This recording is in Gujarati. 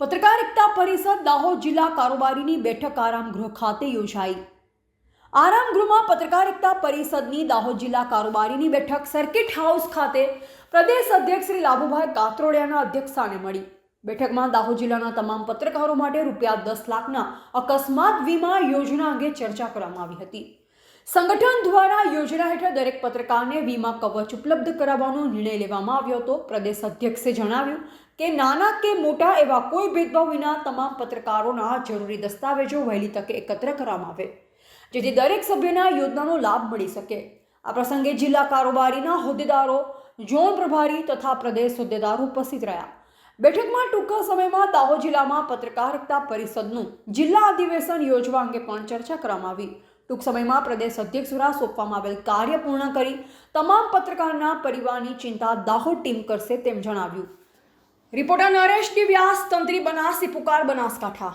પત્રકાર એકતા પરિષદ દાહોદ જિલ્લા કારોબારીની બેઠક આરામગૃહ ખાતે યોજાઈ. આરામગૃહમાં પત્રકાર એકતા પરિષદની દાહોદ જિલ્લા કારોબારીની બેઠક સર્કિટ હાઉસ ખાતે પ્રદેશ અધ્યક્ષ શ્રી લાભુભાઈ કાત્રોડિયાના અધ્યક્ષસ્થાને મળી. બેઠકમાં દાહોદ જિલ્લાના તમામ પત્રકારો માટે રૂપિયા દસ લાખના અકસ્માત વીમા યોજના અંગે ચર્ચા કરવામાં આવી હતી. સંગઠન દ્વારા યોજના હેઠળ દરેક પત્રકારને વીમા કવચ ઉપલબ્ધ કરાવવાનો નિર્ણય લેવામાં આવ્યો હતો. પ્રદેશ અધ્યક્ષે જણાવ્યું કે નાના કે મોટા એવા કોઈ ભેદભાવ વિના તમામ પત્રકારોના જરૂરી દસ્તાવેજો વહેલી તકે એકત્ર કરવામાં આવે, જેથી દરેક સભ્યના યોજનાનો લાભ મળી શકે. આ પ્રસંગે જિલ્લા કારોબારીના હોદ્દેદારો, ઝોન પ્રભારી તથા પ્રદેશ હોદ્દેદારો ઉપસ્થિત રહ્યા. બેઠકમાં ટૂંકા સમયમાં દાહોદ જિલ્લામાં પત્રકારિતા પરિષદનું જિલ્લા અધિવેશન યોજવા અંગે પણ ચર્ચા કરવામાં આવી. ટૂંક સમયમાં પ્રદેશ અધ્યક્ષ દ્વારા સોંપવામાં આવેલ કાર્ય પૂર્ણ કરી તમામ પત્રકારના પરિવારની ચિંતા દાહોદ ટીમ કરશે તેમ જણાવ્યું. રિપોર્ટર નરેશ ડી વ્યાસ તંત્રી બનાસી પુકાર બનાસકાંઠા.